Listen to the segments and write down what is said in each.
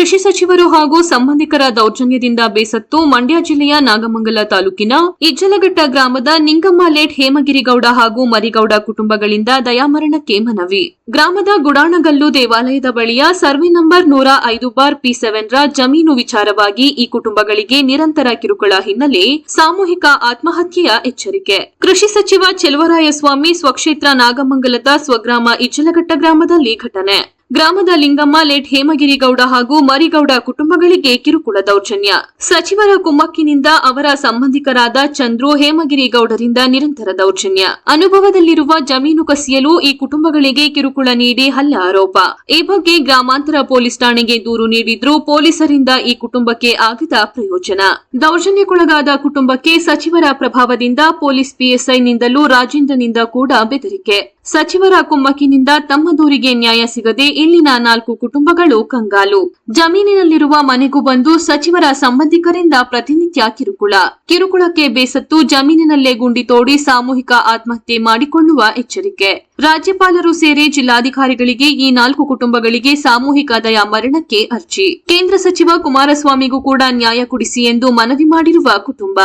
ಕೃಷಿ ಸಚಿವರು ಹಾಗೂ ಸಂಬಂಧಿಕರ ದೌರ್ಜನ್ಯದಿಂದ ಬೇಸತ್ತು ಮಂಡ್ಯ ಜಿಲ್ಲೆಯ ನಾಗಮಂಗಲ ತಾಲೂಕಿನ ಇಜ್ಜಲಘಟ್ಟ ಗ್ರಾಮದ ನಿಂಗಮ್ಮ ಲೇಟ್ ಹೇಮಗಿರಿಗೌಡ ಹಾಗೂ ಮರಿಗೌಡ ಕುಟುಂಬಗಳಿಂದ ದಯಾಮರಣಕ್ಕೆ ಮನವಿ. ಗ್ರಾಮದ ಗುಡಾಣಗಲ್ಲು ದೇವಾಲಯದ ಬಳಿಯ ಸರ್ವೆ ನಂಬರ್ ನೂರ ಐದು ಬಾರ್ ಪಿ ಸೆವೆನ್ ರ ಜಮೀನು ವಿಚಾರವಾಗಿ ಈ ಕುಟುಂಬಗಳಿಗೆ ನಿರಂತರ ಕಿರುಕುಳ ಹಿನ್ನೆಲೆ ಸಾಮೂಹಿಕ ಆತ್ಮಹತ್ಯೆಯ ಎಚ್ಚರಿಕೆ. ಕೃಷಿ ಸಚಿವ ಚೆಲುವರಾಯಸ್ವಾಮಿ ಸ್ವಕ್ಷೇತ್ರ ನಾಗಮಂಗಲದ ಸ್ವಗ್ರಾಮ ಇಚ್ಚಲಘಟ್ಟ ಗ್ರಾಮದಲ್ಲಿ ಘಟನೆ. ಗ್ರಾಮದ ಲಿಂಗಮ್ಮ, ಲೇಟ್ ಹೇಮಗಿರಿಗೌಡ ಹಾಗೂ ಮರಿಗೌಡ ಕುಟುಂಬಗಳಿಗೆ ಕಿರುಕುಳ ದೌರ್ಜನ್ಯ. ಸಚಿವರ ಕುಮ್ಮಕ್ಕಿನಿಂದ ಅವರ ಸಂಬಂಧಿಕರಾದ ಚಂದ್ರು ಹೇಮಗಿರಿಗೌಡರಿಂದ ನಿರಂತರ ದೌರ್ಜನ್ಯ. ಅನುಭವದಲ್ಲಿರುವ ಜಮೀನು ಕಸಿಯಲು ಈ ಕುಟುಂಬಗಳಿಗೆ ಕಿರುಕುಳ ನೀಡಿ ಹಲ್ಲೆ ಆರೋಪ. ಈ ಬಗ್ಗೆ ಗ್ರಾಮಾಂತರ ಪೊಲೀಸ್ ಠಾಣೆಗೆ ದೂರು ನೀಡಿದ್ರು ಪೊಲೀಸರಿಂದ ಈ ಕುಟುಂಬಕ್ಕೆ ಆಗಿದ ಪ್ರಯೋಜನ. ದೌರ್ಜನ್ಯಕ್ಕೊಳಗಾದ ಕುಟುಂಬಕ್ಕೆ ಸಚಿವರ ಪ್ರಭಾವದಿಂದ ಪೊಲೀಸ್ ಪಿಎಸ್ಐನಿಂದಲೂ ರಾಜೇಂದ್ರನಿಂದ ಕೂಡ ಬೆದರಿಕೆ. ಸಚಿವರ ಕುಮ್ಮಕ್ಕಿನಿಂದ ತಮ್ಮ ದೂರಿಗೆ ನ್ಯಾಯ ಸಿಗದೆ ಇಲ್ಲಿನ ನಾಲ್ಕು ಕುಟುಂಬಗಳು ಕಂಗಾಲು. ಜಮೀನಿನಲ್ಲಿರುವ ಮನೆಗೂ ಬಂದು ಸಚಿವರ ಸಂಬಂಧಿಕರಿಂದ ಪ್ರತಿನಿತ್ಯ ಕಿರುಕುಳ. ಕಿರುಕುಳಕ್ಕೆ ಬೇಸತ್ತು ಜಮೀನಿನಲ್ಲೇ ಗುಂಡಿ ತೋಡಿ ಸಾಮೂಹಿಕ ಆತ್ಮಹತ್ಯೆ ಮಾಡಿಕೊಳ್ಳುವ ಎಚ್ಚರಿಕೆ. ರಾಜ್ಯಪಾಲರು ಸೇರಿ ಜಿಲ್ಲಾಧಿಕಾರಿಗಳಿಗೆ ಈ ನಾಲ್ಕು ಕುಟುಂಬಗಳಿಗೆ ಸಾಮೂಹಿಕ ದಯಾ ಮರಣಕ್ಕೆ ಅರ್ಜಿ. ಕೇಂದ್ರ ಸಚಿವ ಕುಮಾರಸ್ವಾಮಿಗೂ ಕೂಡ ನ್ಯಾಯ ಕೊಡಿಸಿ ಎಂದು ಮನವಿ ಮಾಡಿರುವ ಕುಟುಂಬ.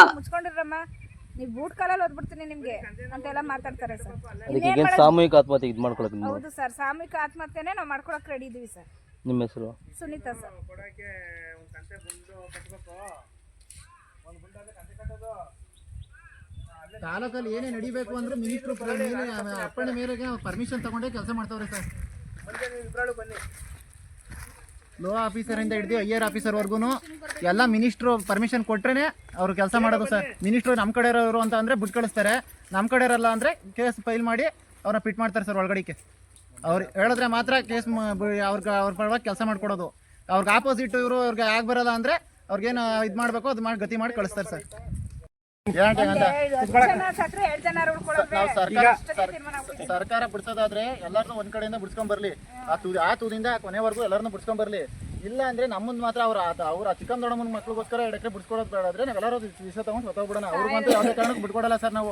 ನೀವು ಬೂಟ್ ಕಾಲಲ್ಲಿ ಓದ್ಬಿಡ್ತೀನಿ ನಿಮಗೆ ಅಂತೆಲ್ಲ ಮಾತಾಡ್ತಾರೆ ಸರ್. ಅದಕ್ಕೆ ಸಾಮೂಹಿಕ ಆತ್ಮಹತ್ಯೆ ಇದು ಮಾಡ್ಕೊಳಕ್ಕೆ ನೀವು? ಹೌದು ಸರ್ ಸಾಮೂಹಿಕ ಆತ್ಮಹತ್ಯೆನೇ ನಾವು ಮಾಡ್ಕೊಳಕ್ಕೆ ರೆಡಿ ಇದ್ದೀವಿ ಸರ್. ನಿಮ್ಮ ಹೆಸರು? ಸುನೀತಾ ಸರ್. ತಾಲೂಕಲ್ಲಿ ಏನೇ ನಡಿಬೇಕು ಅಂದ್ರೆ ಮಿನಿಸ್ಟ್ರು ಅಪ್ಪಣೆ ಮೇರೆಗೆ ಪರ್ಮಿಷನ್ ತಗೊಂಡೇ ಕೆಲಸ ಮಾಡ್ತಾವ್ರೆ ಸರ್. ಲೋ ಆಫೀಸರಿಂದ ಹಿಡಿದು ಐ ಆರ್ ಆಫೀಸರ್ವರೆಗೂ ಎಲ್ಲ ಮಿನಿಸ್ಟ್ರು ಪರ್ಮಿಷನ್ ಕೊಟ್ರೇನೆ ಅವ್ರು ಕೆಲಸ ಮಾಡೋದು ಸರ್. ಮಿನಿಸ್ಟ್ರು ನಮ್ಮ ಕಡೆ ಇರೋರು ಅಂತ ಅಂದರೆ ಬಿಟ್ಟು ಕಳಿಸ್ತಾರೆ. ನಮ್ಮ ಕಡೆ ಇರಲ್ಲ ಅಂದರೆ ಕೇಸ್ ಫೈಲ್ ಮಾಡಿ ಅವ್ರನ್ನ ಪಿಟ್ ಮಾಡ್ತಾರೆ ಸರ್ ಒಳಗಡೆಗೆ. ಅವ್ರು ಹೇಳಿದ್ರೆ ಮಾತ್ರ ಕೇಸ್ ಅವ್ರಿಗೆ ಅವ್ರ ಪರವಾಗಿ ಕೆಲಸ ಮಾಡ್ಕೊಡೋದು. ಅವ್ರಿಗೆ ಆಪೋಸಿಟ್ ಇವರು ಅವ್ರಿಗೆ ಆಗಿ ಬರಲ್ಲ ಅಂದರೆ ಅವ್ರಿಗೇನು ಇದು ಮಾಡಬೇಕು ಅದು ಮಾಡಿ ಗತಿ ಮಾಡಿ ಕಳಿಸ್ತಾರೆ ಸರ್. ಸರ್ಕಾರ ಬಿಡ್ಸೋದಾದ್ರೆ ಎಲ್ಲಾರ್ನು ಒಂದ್ ಕಡೆಯಿಂದ ಬಿಡ್ಸ್ಕೊಂಡ್ ಬರ್ಲಿ. ಆ ತುದಿ ಆ ತುದಿಯಿಂದ ಕೊನೆವರೆಗೂ ಎಲ್ಲರನ್ನೂ ಬಿಡ್ಸ್ಕೊಂಡ್ ಬರ್ಲಿ. ಇಲ್ಲ ಅಂದ್ರೆ ನಮ್ಮನ್ ಮಾತ್ರ ಅವ್ರ ಅವ್ರ ಚಿಕ್ಕಮ್ಮ ದೊಡ್ಡಮ್ಮನ ಮಕ್ಳಿಗೋಸ್ಕರ ಬಿಡ್ಸ್ಕೊಡೋದು ಬೇಡ ಆದ್ರೆ ನಾವೆಲ್ಲರೂ ವಿಷಯ ತಗೊಂಡು ಹೊತ್ತೋಗ್ಬಿಡೋಣ ಅವ್ರಿಗಂತೂ ಯಾವ್ದೇ ಕಾರಣಕ್ಕೂ ಬಿಟ್ಕೊಡಲ್ಲ ಸರ್ ನಾವು.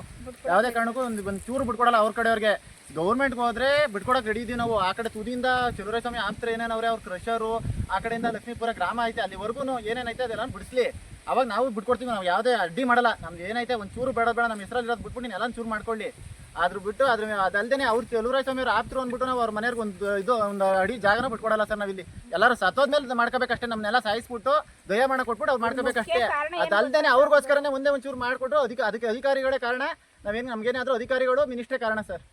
ಯಾವುದೇ ಕಾರಣಕ್ಕೂ ಒಂದು ಒಂದು ಚೂರು ಬಿಟ್ಕೊಡಲ್ಲ ಅವ್ರ ಕಡೆಯವ್ರಿಗೆ ಗೌರ್ಮೆಂಟ್ಗೆ ಹೋದ್ರೆ ಬಿಟ್ಕೊಡಕ್ ರೆಡಿ ಇದೀವಿ ನಾವು. ಆ ಕಡೆ ತುದಿಯಿಂದ ಸ್ವಾಮಿ ಆಪ್ತರ ಏನೇನವ್ರೆ ಅವ್ರ ಕ್ರಷರು ಆ ಕಡೆಯಿಂದ ಲಕ್ಷ್ಮೀಪುರ ಗ್ರಾಮ ಐತೆ ಅಲ್ಲಿವರೆಗೂ ಏನೇನೈತೆ ಅದೆಲ್ಲ ಬಿಡಿಸ್ಲಿ. ಅವಾಗ ನಾವು ಬಿಟ್ಕೊಡ್ತೀವಿ ನಾವು ಯಾವುದೇ ಅಡ್ಡಿ ಮಾಡಲ್ಲ. ನಮ್ದು ಏನೈತೆ ಒಂದು ಚೂರು ಬೇಡ ಬೇಡ ನಮ್ಮ ಹೆಸರಲ್ಲಿ ಇರೋದು ಬಿಟ್ಬಿಟ್ಟು ನೀನು ಎಲ್ಲ ಚೂರು ಮಾಡ್ಕೊಳ್ಳಿ. ಅದ್ರ ಬಿಟ್ಟು ಅದ್ರ ಅದಲ್ದೇ ಅವ್ರು ಚೆಲುವರಾಯ ಸ್ವಾಮಿ ಅವ್ರು ಆಪ್ತರು ಅಂದ್ಬಿಟ್ಟು ನಾವು ಅವ್ರ ಮನೆಯವ್ರಿಗೆ ಒಂದು ಇದು ಒಂದು ಅಡಿ ಜಾಗನ ಬಿಟ್ಕೊಡಲ್ಲ ಸರ್ ನಾವಿಲ್ಲಿ. ಎಲ್ಲರೂ ಸತ್ತೋದ್ಮೇಲೆ ಮಾಡ್ಕೋಬೇಕಷ್ಟೇ ನಮ್ಮನ್ನೆಲ್ಲ ಸಾಯಿಸ್ಬಿಟ್ಟು ದಯ ಮಾಡ ಕೊಟ್ಬಿಟ್ಟು ಅವ್ರು ಮಾಡ್ಕೋಬೇಕಷ್ಟೇ. ಅದಲ್ದೇ ಅವ್ರಿಗೋಸ್ಕರನೇ ಅವ್ರಿಗೋಸ್ಕರನೇ ಮುಂದೆ ಒಂಚೂರು ಮಾಡಿಕೊಟ್ರು ಅದಕ್ಕೆ ಅದಕ್ಕೆ ಅಧಿಕಾರಿಗಳೇ ಕಾರಣ. ನಾವೇನು ನಮ್ಗೇನಾದ್ರೂ ಅಧಿಕಾರಿಗಳು ಮಿನಿಸ್ಟ್ರೇ ಕಾರಣ ಸರ್.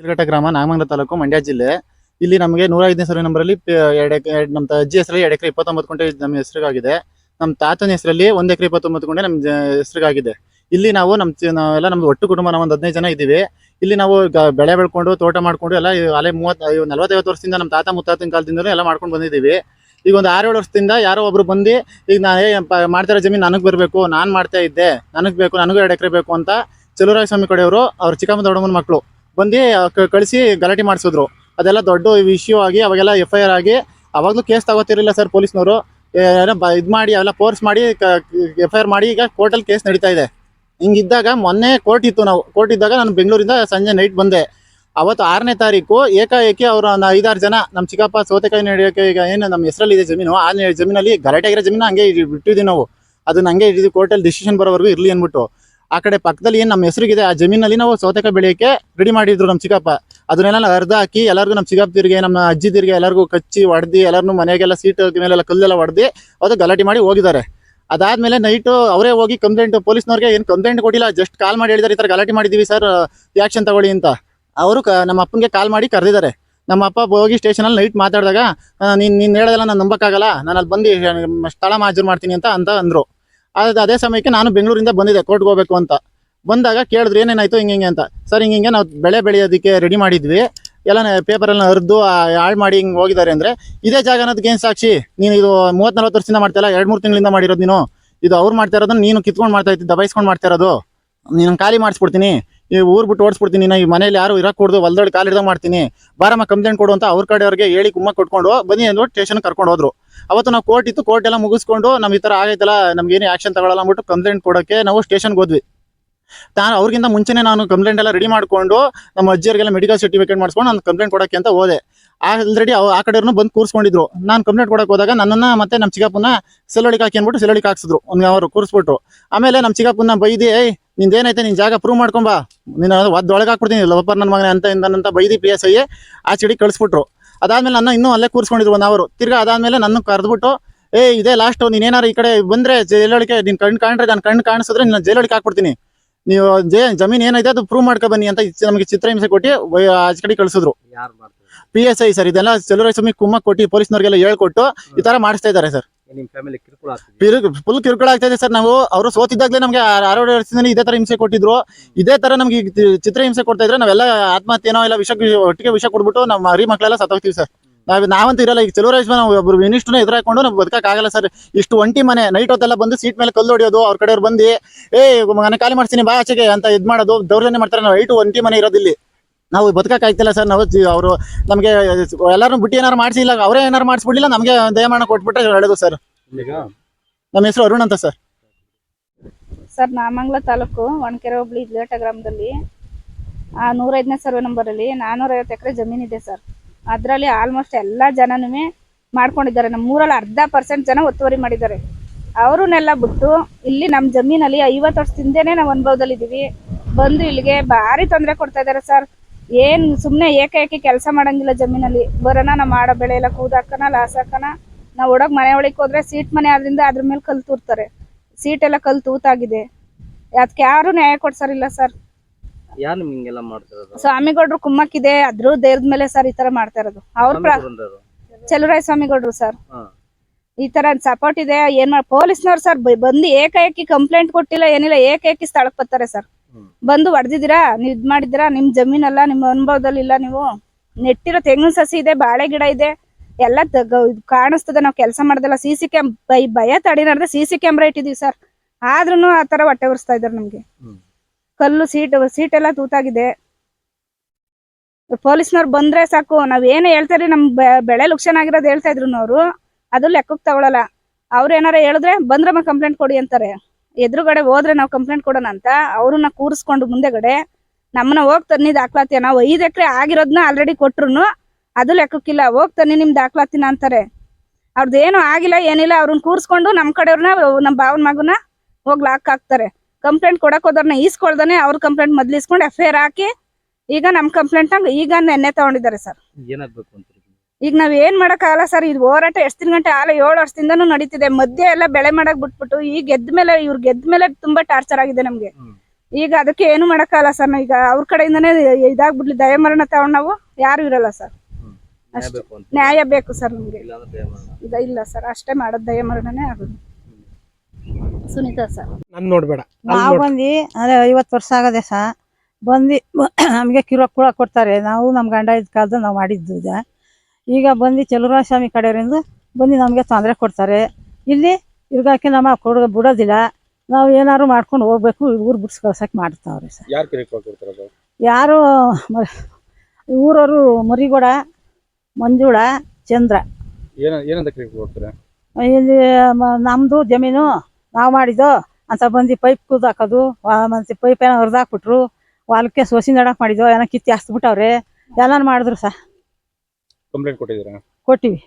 ಚಿಲ್ಗಟ್ಟ ಗ್ರಾಮ, ನಾಗಮಂಗಲ ತಾಲೂಕು, ಮಂಡ್ಯ ಜಿಲ್ಲೆ. ಇಲ್ಲಿ ನಮಗೆ ನೂರ ಐದನೇ ಸರ್ವೆ ನಂಬರಲ್ಲಿ ಎರಡು ನಮ್ಮ ಅಜ್ಜಿ ಹೆಸರಲ್ಲಿ ಎರಡು ಎಕರೆ ಇಪ್ಪತ್ತೊಂಬತ್ತು ಗುಂಟೆ ನಮ್ಮ ಹೆಸರಿಗಾಗಿದೆ. ನಮ್ಮ ತಾತನ ಹೆಸರಲ್ಲಿ ಒಂದು ಎಕರೆ ಇಪ್ಪತ್ತೊಂಬತ್ತು ಗುಂಟೆ ನಮ್ಮ ಹೆಸರಿಗಾಗಿದೆ. ಇಲ್ಲಿ ನಾವು ನಮ್ಮ ನಾವೆಲ್ಲ ನಮ್ದು ಒಟ್ಟು ಕುಟುಂಬ ನಾವು ಒಂದು ಹದಿನೈದು ಜನ ಇದ್ದೀವಿ. ಇಲ್ಲಿ ನಾವು ಬೆಳೆ ಬೆಳ್ಕೊಂಡು, ತೋಟ ಮಾಡ್ಕೊಂಡು ಎಲ್ಲ ಅಲೆ ಮೂವತ್ತು ನಲವತ್ತೈವತ್ತು ವರ್ಷದಿಂದ ನಮ್ಮ ತಾತ ಮುತ್ತಾತನ ಕಾಲದಿಂದಲೂ ಎಲ್ಲ ಮಾಡ್ಕೊಂಡು ಬಂದಿದ್ದೀವಿ. ಈಗ ಒಂದು ಆರೇಳು ವರ್ಷದಿಂದ ಯಾರೋ ಒಬ್ರು ಬಂದು, ಈಗ ನಾನು ಏ ಜಮೀನು ನನಗೆ ಬರಬೇಕು, ನಾನು ಮಾಡ್ತಾ ಇದ್ದೆ, ನನಗೆ ಬೇಕು, ನನಗೂ ಎರಡು ಎಕರೆ ಬೇಕು ಅಂತ ಚೆಲುವರಾಯ ಸ್ವಾಮಿ ಕಡೆಯವರು ಅವ್ರ ಚಿಕ್ಕಮ್ಮ ದೊಡ್ಡಮ್ಮನ ಮಕ್ಕಳು ಬಂದು ಕಳಿಸಿ ಗಲಾಟೆ ಮಾಡಿಸಿದ್ರು. ಅದೆಲ್ಲ ದೊಡ್ಡ ಇಶ್ಯೂ ಆಗಿ, ಅವಾಗೆಲ್ಲ ಎಫ್ ಐ ಆರ್ ಆಗಿ, ಅವಾಗಲೂ ಕೇಸ್ ತಗೋತಿರಲಿಲ್ಲ ಸರ್ ಪೊಲೀಸ್ನವರು. ಏನೋ ಬ, ಇದು ಮಾಡಿ, ಅವೆಲ್ಲ ಫೋರ್ಸ್ ಮಾಡಿ ಎಫ್ ಐ ಆರ್ ಮಾಡಿ, ಈಗ ಕೋರ್ಟಲ್ಲಿ ಕೇಸ್ ನಡೀತಾ ಇದೆ. ಹಿಂಗಿದ್ದಾಗ ಮೊನ್ನೆ ಕೋರ್ಟ್ ಇತ್ತು ನಾವು. ಕೋರ್ಟ್ ಇದ್ದಾಗ ನಾನು ಬೆಂಗಳೂರಿಂದ ಸಂಜೆ ನೈಟ್ ಬಂದೆ. ಅವತ್ತು ಆರನೇ ತಾರೀಕು, ಏಕಾಏಕಿ ಅವರು ಒಂದು ಐದಾರು ಜನ ನಮ್ಮ ಚಿಕ್ಕಪ್ಪ ಸೌತೆಕಾಯಿ ನಡೆಯೋಕೆ ಈಗ ಏನು ನಮ್ಮ ಹೆಸರಲ್ಲಿದೆ ಜಮೀನು, ಆ ಜಮೀನಲ್ಲಿ ಗಲಾಟೆ ಆಗಿರೋ ಜಮೀನು ಹಂಗೆ ಬಿಟ್ಟಿದ್ದೀವಿ ನಾವು. ಅದನ್ನ ಹಂಗೆ ಇಟ್ಟಿದ್ದೀವಿ ಕೋರ್ಟಲ್ಲಿ ಡಿಸಿಷನ್ ಬರೋವರೆಗೂ ಇರಲಿ ಅಂದ್ಬಿಟ್ಟು. ಆ ಕಡೆ ಪಕ್ಕದಲ್ಲಿ ಏನು ನಮ್ಮ ಹೆಸರಿಗಿದೆ, ಆ ಜಮೀನಲ್ಲಿ ನಾವು ಸೌತೆಕಾಯಿ ಬೆಳೆಯೋಕ್ಕೆ ರೆಡಿ ಮಾಡಿದ್ರು ನಮ್ಮ ಚಿಕ್ಕಪ್ಪ. ಅದನ್ನೆಲ್ಲ ಅರ್ಧ ಹಾಕಿ ಎಲ್ಲರಿಗೂ ನಮ್ಮ ಚಿಕ್ಕಪ್ಪದಿರಿಗೆ ನಮ್ಮ ಅಜ್ಜಿದಿರಿಗೆ ಎಲ್ಲರಿಗೂ ಕಚ್ಚಿ ಹೊಡೆದು ಎಲ್ಲರನ್ನೂ ಮನೆಗೆಲ್ಲ ಸೀಟ್ ಮೇಲೆಲ್ಲ ಕಲ್ಲೆಲ್ಲ ಹೊಡೆದು ಅದು ಗಲಾಟೆ ಮಾಡಿ ಹೋಗಿದ್ದಾರೆ. ಅದಾದ್ಮೇಲೆ ನೈಟು ಅವರೇ ಹೋಗಿ ಕಂಪ್ಲೇಂಟ್ ಪೊಲೀಸ್ನವ್ರಿಗೆ ಏನು ಕಂಪ್ಲೇಂಟ್ ಕೊಟ್ಟಿಲ್ಲ ಜಸ್ಟ್ ಕಾಲ್ ಮಾಡಿ ಹೇಳಿದಾರೆ ಈ ಥರ ಗಲಾಟೆ ಮಾಡಿದ್ದೀವಿ ಸರ್ ಆ್ಯಕ್ಷನ್ ತಗೊಳ್ಳಿ ಅಂತ. ಅವರು ಕ, ನಮ್ಮ ಅಪ್ಪನಿಗೆ ಕಾಲ್ ಮಾಡಿ ಕರೆದಿದ್ದಾರೆ. ನಮ್ಮ ಅಪ್ಪ ಹೋಗಿ ಸ್ಟೇಷನಲ್ಲಿ ನೈಟ್ ಮಾತಾಡಿದಾಗ ನೀನು ನೀನು ಹೇಳೋದೆಲ್ಲ ನಾನು ನಂಬಕ್ಕಾಗಲ್ಲ, ನಾನು ಅಲ್ಲಿ ಬಂದು ಸ್ಥಳ ಮಾಜೂರು ಮಾಡ್ತೀನಿ ಅಂತ ಅಂತ ಅಂದರು. ಅದು ಅದೇ ಸಮಯಕ್ಕೆ ನಾನು ಬೆಂಗಳೂರಿಂದ ಬಂದಿದ್ದೆ, ಕೋರ್ಟ್ಗೆ ಹೋಗ್ಬೇಕು ಅಂತ. ಬಂದಾಗ ಕೇಳಿದ್ರು, ಏನೇನಾಯಿತು, ಹಿಂಗೆ ಹಿಂಗೆ ಅಂತ. ಸರ್, ಹಿಂಗೆ ಹಿಂಗೆ ನಾವು ಬೆಳೆ ಬೆಳೆಯೋದಕ್ಕೆ ರೆಡಿ ಮಾಡಿದ್ವಿ. ಎಲ್ಲ ಪೇಪರೆಲ್ಲ ಹರಿದು ಹಾಳು ಮಾಡಿ ಹಿಂಗೆ ಹೋಗಿದ್ದಾರೆ ಅಂದರೆ, ಇದೇ ಜಾಗ ಅನ್ನೋದಕ್ಕೆ ಏನು ಸಾಕ್ಷಿ? ನೀನು ಇದು ಮೂವತ್ತು ನಲ್ವತ್ತು ವರ್ಷದಿಂದ ಮಾಡ್ತಾಯಿಲ್ಲ ಎರಡು ಮೂರು ತಿಂಗಳಿಂದ ಮಾಡಿರೋದು ನೀನು. ಇದು ಅವ್ರು ಮಾಡ್ತಾ ಇರೋದನ್ನ ನೀನು ಕಿತ್ಕೊಂಡು ಮಾಡ್ತಾ ಇದ್ದಿ ದಬಾಯಿಸ್ಕೊಂಡು ಮಾಡ್ತಾ ಇರೋದು. ನೀನು ಖಾಲಿ ಮಾಡಿಸ್ಬಿಡ್ತೀನಿ. ಈ ಊರ್ ಬಿಟ್ಟು ಓಡಿಸ್ಬಿಡ್ತೀನಿ, ನಾ ಈ ಮನೇಲಿ ಯಾರು ಇರಕ್ ಕೊಡ್ದು ಕಾಲ್ ಹಿಡ್ದಂಗ್ ಮಾಡ್ತೀನಿ. ಬಾರಮ್ಮ ಕಂಪ್ಲೇಂಟ್ ಕೊಡು ಅಂತ ಅವ್ರ ಕಡೆಯವ್ರಿಗೆ ಹೇಳಿ ಕುಮ್ಮ ಕೊಟ್ಕೊಂಡು ಬನ್ನಿ ಅಂದ್ಬಿಟ್ಟು ಸ್ಟೇಷನ್ ಕರ್ಕೊಂಡು ಹೋದ್ರು. ಅವತ್ತು ನಾವು ಕೋರ್ಟ್ ಇತ್ತು ಕೋರ್ಟ್ ಎಲ್ಲ ಮುಗಿಸ್ಕೊಂಡು ನಮ್ ಈ ಥರ ಆಗೈತಲ್ಲ, ನಮ್ಗೆ ಏನು ಆಕ್ಷನ್ ತಗೊಳ್ಳಲ್ಲ ಅಂದ್ಬಿಟ್ಟು ಕಂಪ್ಲೇಂಟ್ ಕೊಡೋಕೆ ನಾವು ಸ್ಟೇಷನ್ಗೆ ಹೋದ್ವಿ. ನಾನು ಅವ್ರಿಗಿಂತ ಮುಂಚೆನೇ ನಾನು ಕಂಪ್ಲೇಂಟ್ ಎಲ್ಲ ರೆಡಿ ಮಾಡ್ಕೊಂಡು ನಮ್ಮ ಅಜ್ಜಿಯರಿಗೆಲ್ಲ ಮೆಡಿಕಲ್ ಸರ್ಟಿಫಿಕೇಟ್ ಮಾಡಿಸ್ಕೊಂಡು ನಾನು ಕಂಪ್ಲೇಂಟ್ ಕೊಡೋಕೆ ಅಂತ ಹೋದೆ. ಆಲ್ರೆಡಿ ಆ ಕಡೆಯವ್ರನ್ನ ಬಂದು ಕೂರಿಸ್ಕೊಂಡಿದ್ರು. ನಾನು ಕಂಪ್ಲೇಂಟ್ ಕೊಡಕ್ಕೆ ಹೋದಾಗ ನನ್ನನ್ನ ಮತ್ತೆ ನಮ್ಮ ಚಿಕ್ಕಪ್ಪನ ಸೆಲ್ಲೊಳಿಗೆ ಹಾಕಿ ಅಂದ್ಬಿಟ್ಟು ಸೆಲ್ಲೊಳಿಗೆ ಹಾಕ್ಸಿದ್ರು. ಒಂದು ಅವರು ಕೂರಿಸ್ಬಿಟ್ರು. ಆಮೇಲೆ ನಮ್ಮ ಚಿಕ್ಕಪ್ಪನ ಬೈದಿ ನಿಂದೇನೈತೆ? ನಿನ್ ಜಾಗ ಪ್ರೂವ್ ಮಾಡ್ಕೊಂಬಾ ನಿನ್ನ ಒದ್ದೊಳಗೆ ಹಾಕ್ಬಿಡ್ತೀನಿ. ಲವಪ್ಪ ನನ್ನ ಮಗನೇ ಅಂತ ಇಂದನಂತ ಬೈದಿ ಪಿ ಎಸ್ ಐ ಆಚೆಡಿ ಕಳಿಸ್ಬಿಟ್ರು. ಅದಾದ್ಮೇಲೆ ನನ್ನ ಇನ್ನೂ ಅಲ್ಲೇ ಕೂರಿಸ್ಕೊಂಡಿದ್ರು ಒಂದು ಅವರು. ತಿರ್ಗಾ ಅದಾದ್ಮೇಲೆ ನನ್ನ ಕರೆದ್ಬಿಟ್ಟು ಏ ಇದೇ ಲಾಸ್ಟ್ ನೀನೇನಾರು ಈ ಕಡೆ ಬಂದ್ರೆ ಜೈಲೊಳಗೆ ನಿನ್ನ ಕಣ್ಣು ಕಾಣ್ರೆ ನಾನು ಕಣ್ಣು ಕಾಣಿಸಿದ್ರೆ ನಿನ್ನ ಜೈಲೊಳಗೆ ಹಾಕ್ಬಿಡ್ತೀನಿ. ನೀವು ಜೇ ಜಮೀನ್ ಏನೈತೆ ಅದು ಪ್ರೂವ್ ಮಾಡ್ಕೊ ಬನ್ನಿ ಅಂತ ನಮಗೆ ಚಿತ್ರಹಿಂಸೆ ಕೊಟ್ಟು ಆಚೆ ಕಡೆ ಕಳಿಸಿದ್ರು. ಪಿ ಎಸ್ ಐ ಸರ್ ಇದೆಲ್ಲ ಸ್ವಾಮಿ ಕುಮ್ಮ ಕೊಟ್ಟು ಪೊಲೀಸ್ನವ್ರಿಗೆಲ್ಲ ಹೇಳ್ಕೊಟ್ಟು ಈ ತರ ಮಾಡಿಸ್ತಾ ಇದ್ದಾರೆ ಸರ್. ನಿಮ್ಮ ಫ್ಯಾಮಿಲಿ ಕಿರುಕುಳ ಆಗ್ತಿದೆ ಫುಲ್ ಕಿರುಕುಳ ಆಗ್ತಾ ಇದೆ ಸರ್ ನಾವು. ಅವರು ಸೋತಿದ್ದಾಗಲೇ ನಮಗೆ ಆರೋಗ್ಯ ವರ್ಷದಿಂದ ಇದೇ ತರ ಹಿಂಸೆ ಕೊಟ್ಟಿದ್ರು. ಇದೇ ತರ ನಮ್ಗೆ ಚಿತ್ರ ಹಿಂಸೆ ಕೊಡ್ತಾ ಇದ್ರೆ ನಾವೆಲ್ಲ ಆತ್ಮಹತ್ಯೆನೋ ಇಲ್ಲ ವಿಷ ಒಟ್ಟಿಗೆ ವಿಷ ಕೊಡ್ಬಿಟ್ಟು ನಮ್ಮ ಮರಿ ಮಕ್ಕಳೆಲ್ಲ ಸತ್ತೋಗ್ತೀವಿ ಸರ್. ನಾವ್ ನಾವಂತೂ ಇರಲ್ಲ. ಈಗ ಚೆಲುವರಾಜ್ ನಾವು ಒಬ್ರು ಮಿನಿಸ್ಟರ್ನ ಎದುರಾಕೊಂಡು ನಾವು ಬದುಕಕ್ ಆಗಲ್ಲ ಸರ್. ಇಷ್ಟು ಒಂಟಿ ಮನೆ ನೈಟ್ ಹೊತ್ತೆಲ್ಲ ಬಂದು ಸೀಟ್ ಮೇಲೆ ಕಲ್ಲು ಹೊಡಿಯೋದು ಅವ್ರ ಕಡೆಯವ್ರು ಬಂದು ಏ ಮನೆ ಖಾಲಿ ಮಾಡ್ತೀನಿ ಬಾ ಆಚೆಗೆ ಅಂತ ಇದ್ ಮಾಡೋದು ದೌರ್ಜನ್ಯ ಮಾಡ್ತಾರೆ. ನಾವು ಐಟು ಒಂಟಿ ಮನೆ ಇರೋದಿಲ್ಲಿ. ನಾವು ಬದುಕಾಯ್ತಿಲ್ಲ ಸರ್ ನಾವು ಅವರು ನಮಗೆ ಎಲ್ಲರೂ ಬಿಟ್ಟು ಏನಾರು ಮಾಡಿಸಿಲ್ಲ ಅವರೇ ಏನಾರು ಮಾಡಿಸ್ಬಿಡ್ಲಿಲ್ಲ ನಮಗೆ ದಯಮಾನ ಕೊಟ್ಬಿಟ್ರೆ ಹೇಳೋದು ಸರ್. ನಮ್ಮ ಹೆಸರು ಅರುಣ್ ಅಂತ ಸರ್. ಸರ್ ನಾಮಂಗ್ಲ ತಾಲೂಕು ಒಣಕೆರೆ ಹೋಬಳಿ ಇದ್ಲೇಟ ಗ್ರಾಮದಲ್ಲಿ ಆ ನೂರೈದನೇ ಸರ್ವೆ ನಂಬರಲ್ಲಿ ನಾನ್ನೂರೈವತ್ತು ಎಕರೆ ಜಮೀನಿದೆ ಸರ್. ಅದರಲ್ಲಿ ಆಲ್ಮೋಸ್ಟ್ ಎಲ್ಲ ಜನನೂ ಮಾಡ್ಕೊಂಡಿದ್ದಾರೆ. ನಮ್ಮ ಊರಲ್ಲಿ ಅರ್ಧ ಪರ್ಸೆಂಟ್ ಜನ ಒತ್ತುವರಿ ಮಾಡಿದ್ದಾರೆ. ಅವ್ರನ್ನೆಲ್ಲ ಬಿಟ್ಟು ಇಲ್ಲಿ ನಮ್ಮ ಜಮೀನಲ್ಲಿ ಐವತ್ತು ವರ್ಷದಿಂದನೇ ನಾವು ಅನುಭವದಲ್ಲಿದ್ದೀವಿ. ಬಂದು ಇಲ್ಲಿಗೆ ಭಾರಿ ತೊಂದರೆ ಕೊಡ್ತಾ ಇದ್ದಾರೆ ಸರ್. ಏನು ಸುಮ್ಮನೆ ಏಕಾಏಕಿ ಕೆಲಸ ಮಾಡಂಗಿಲ್ಲ ಜಮೀನಲ್ಲಿ. ಬರೋಣ ನಾ ಮಾಡೋ ಬೆಳೆ ಎಲ್ಲ ಕೂದಾಕನ ಲಾಸ್ ಹಾಕನ. ನಾವು ಒಡಗ್ ಮನೆ ಒಳಗೆ ಹೋದ್ರೆ ಸೀಟ್ ಮನೆ ಆದ್ರಿಂದ ಅದ್ರ ಮೇಲೆ ಕಲ್ ತೂರ್ತಾರೆ. ಸೀಟ್ ಎಲ್ಲ ಕಲ್ ತೂತಾಗಿದೆ. ಅದಕ್ಕೆ ಯಾರು ನ್ಯಾಯ ಕೊಡ್ಸಾರಿಲ್ಲ ಸರ್. ಯಾರು ಮಾಡ್ತಿರೋದು? ಸ್ವಾಮಿಗೌಡ್ರು ಕುಮ್ಮಕ್ಕಿದೆ ಅದ್ರ ದೇವ್ರದ ಮೇಲೆ ಸರ್ ಈ ತರ ಮಾಡ್ತಾ ಇರೋದು. ಅವ್ರ ಚಲುರಾಯ ಸ್ವಾಮಿಗೌಡ್ರು ಸರ್. ಈ ತರ ಸಪೋರ್ಟ್ ಇದೆ ಏನ್ ಮಾಡ್ ಪೊಲೀಸ್ನವ್ರು ಸರ್ ಬಂದು ಏಕಾಏಕಿ ಕಂಪ್ಲೇಂಟ್ ಕೊಟ್ಟಿಲ್ಲ ಏನಿಲ್ಲ ಏಕಾಏಕಿ ಸ್ಥಳಕ್ಕೆ ಬರ್ತಾರೆ ಸರ್. ಬಂದು ಹೊಡೆದಿದ್ದೀರಾ? ನೀವು ಇದ್ ಮಾಡಿದ್ದೀರಾ? ನಿಮ್ ಜಮೀನಲ್ಲ ನಿಮ್ ಅನುಭವದಲ್ಲಿ ಇಲ್ಲ ನೀವು? ನೆಟ್ಟಿರೋ ತೆಂಗಿನ ಸಸಿ ಇದೆ ಬಾಳೆ ಗಿಡ ಇದೆ ಎಲ್ಲ ಕಾಣಿಸ್ತದೆ. ನಾವು ಕೆಲಸ ಮಾಡ್ದಲ್ಲ ಸಿ ಸಿ ಕ್ಯಾಮ್ ಬೈ ಭಯ ತಡಿ ನಡೆದ ಸಿ ಸಿ ಕ್ಯಾಮ್ರಾ ಇಟ್ಟಿದೀವಿ ಸರ್. ಆದ್ರೂ ಆ ತರ ಹೊಟ್ಟೆ ಉರಿಸ್ತಾ ಇದಾರೆ ನಮ್ಗೆ. ಕಲ್ಲು ಸೀಟ್ ಸೀಟ್ ಎಲ್ಲ ತೂತಾಗಿದೆ. ಪೊಲೀಸ್ನವ್ರು ಬಂದ್ರೆ ಸಾಕು. ನಾವ್ ಏನೇ ಹೇಳ್ತಾರೆ ನಮ್ ಬೆಳೆ ಲುಕ್ಷನ್ ಆಗಿರೋದು ಹೇಳ್ತಾ ಇದ್ರು ಅವ್ರು ಅದು ಲೆಕ್ಕಕ್ಕೆ ತಗೊಳಲ್ಲ. ಅವ್ರು ಏನಾರ ಹೇಳಿದ್ರೆ ಬಂದ್ರಮ್ಮ ಕಂಪ್ಲೇಂಟ್ ಕೊಡಿ ಅಂತಾರೆ. ಎದುರುಗಡೆ ಹೋದ್ರೆ ನಾವು ಕಂಪ್ಲೇಂಟ್ ಕೊಡೋಣ ಅಂತ, ಅವ್ರನ್ನ ಕೂರಿಸ್ಕೊಂಡು ಮುಂದೆಗಡೆ, ನಮ್ಮನ್ನ ಹೋಗ್ ತನ್ನಿ ದಾಖಲಾತಿಯ? ನಾವು ಐದು ಎಕರೆ ಆಗಿರೋದನ್ನ ಆಲ್ರೆಡಿ ಕೊಟ್ರು ಅದು ಲೆಕ್ಕಕ್ಕಿಲ್ಲ. ಹೋಗ್ ತನ್ನಿ ನಿಮ್ ದಾಖಲಾತಿನ ಅಂತಾರೆ. ಅವ್ರದ್ದೇನು ಆಗಿಲ್ಲ, ಏನಿಲ್ಲ, ಅವ್ರನ್ನ ಕೂರಿಸ್ಕೊಂಡು ನಮ್ಮ ಕಡೆಯವ್ರನ್ನ ನಮ್ಮ ಭಾವನ ಮಗನ ಹೋಗಿ ಲಾಕ್ ಹಾಕ್ತಾರೆ. ಕಂಪ್ಲೇಂಟ್ ಕೊಡಕ್ ಹೋದವ್ರನ್ನ ಈಸ್ಕೊಳ್ದಾನೆ ಅವ್ರ ಕಂಪ್ಲೇಂಟ್ ಮೊದ್ಲು ಇಸ್ಕೊಂಡು ಎಫ್ ಐ ಆರ್ ಹಾಕಿ, ಈಗ ನಮ್ಮ ಕಂಪ್ಲೇಂಟ್ ಈಗ ನೆನ್ನೆ ತಗೊಂಡಿದ್ದಾರೆ ಸರ್. ಏನಾಗ್ಬೇಕು ಅಂತೀರಿ ಈಗ ನಾವ್ ಏನ್ ಮಾಡಕ್ಕಾಗಲ್ಲ ಸರ್ ಇದು ಹೋರಾಟ ಎಷ್ಟು ದಿನ ಗಂಟೆ ಆಲ ಏಳು ವರ್ಷದಿಂದನೂ ನಡೀತಿದೆ. ಮಧ್ಯೆ ಎಲ್ಲ ಬೆಳೆ ಮಾಡಕ್ ಬಿಟ್ಬಿಟ್ಟು ಈಗ ಗೆದ್ದ ಮೇಲೆ ಇವ್ರ್ ಗೆದ್ದ ಮೇಲೆ ತುಂಬಾ ಟಾರ್ಚರ್ ಆಗಿದೆ ನಮ್ಗೆ. ಈಗ ಅದಕ್ಕೆ ಏನು ಮಾಡಕ್ಕಾಗಲ್ಲ ಸರ್ ಈಗ ಅವ್ರ ಕಡೆಯಿಂದನೇ ಇದಾಗ್ಬಿಡ್ಲಿ ದಯಮರಣ ತಗೊಂಡ್ ನಾವು ಯಾರು ಇರಲ್ಲ ಸರ್. ನ್ಯಾಯ ಅಷ್ಟೇ. ಬೇಕು ಅಂತ. ನ್ಯಾಯ ಬೇಕು ಸರ್ ನಮ್ಗೆ. ಇಲ್ಲ ಸರ್ ಅಷ್ಟೇ ಮಾಡೋದು ದಯಮರಣನೇ ಆಗೋದು. ಸುನೀತಾ ಸರ್. ನನ್ ನೋಡ್ಬೇಡ. ನಾವು ಬಂದಿ ಅಂದ್ರೆ ಐವತ್ತು ವರ್ಷ ಆಗದೆ ಸಹ ಬಂದಿ ನಮಗೆ ಕಿರೋ ಕುಳ ಕೊಡ್ತಾರೆ. ನಾವು ನಮ್ಮ ಗಂಡ ಇದ್ ಕಾಲದ ನಾವು ಮಾಡಿದ್ದು ಇದೆ. ಈಗ ಬಂದು ಚಲುವರಾಯ ಸ್ವಾಮಿ ಕಡೆಯವರಿಂದ ಬಂದು ನಮಗೆ ತೊಂದರೆ ಕೊಡ್ತಾರೆ. ಇಲ್ಲಿ ಇರ್ಗಾಕೆ ನಮ್ಮ ಕೊಡ ಬಿಡೋದಿಲ್ಲ. ನಾವು ಏನಾದ್ರು ಮಾಡ್ಕೊಂಡು ಹೋಗ್ಬೇಕು ಊರು ಬಿಡ್ಸ್ ಕಳ್ಸಕ್ಕೆ ಮಾಡ್ತಾವ್ರೆ ಸರ್. ಯಾರ್ ಕೊಡ್ತಾರ ಊರವರು ಮರಿಗೋಡ ಮಂಜುಳ ಚಂದ್ರ. ಏನಂತ ಕೊಡ್ತಾರೆ ಇಲ್ಲಿ ನಮ್ಮದು ನಮ್ದು ಜಮೀನು ನಾವು ಮಾಡಿದ್ದು ಅಂತ ಬಂದು ಪೈಪ್ ಕುದಾಕೋದು ಮತ್ತೆ ಪೈಪ್ ಏನೋ ಹೊರದಾಕ್ಬಿಟ್ರು ಹೊಲಕ್ಕೆ ಸೋಸಿ ನಡಕ್ ಮಾಡಿದ್ದು ಏನೋ ಕಿತ್ತಿ ಹಾಸ್ಬಿಟ್ಟವ್ರೆ. ಎಲ್ಲಾನು ಮಾಡಿದ್ರು ಸಹ ಕಂಪ್ಲೇಂಟ್ ಕೊಟ್ಟಿದ್ದೀರಾ? ಕೊಟ್ಟಿವಿ.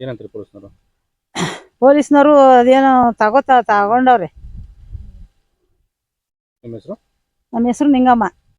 ಏನಂತಾರೆ ಪೊಲೀಸ್ನವರು? ಪೊಲೀಸ್ನವರು ಅದೇನೋ ತಗೋತ ತಗೊಂಡವ್ರೆ. ನಿಮ್ಮ ಹೆಸರು? ನಮ್ಮ ಹೆಸರು ನಿಂಗಮ್ಮ.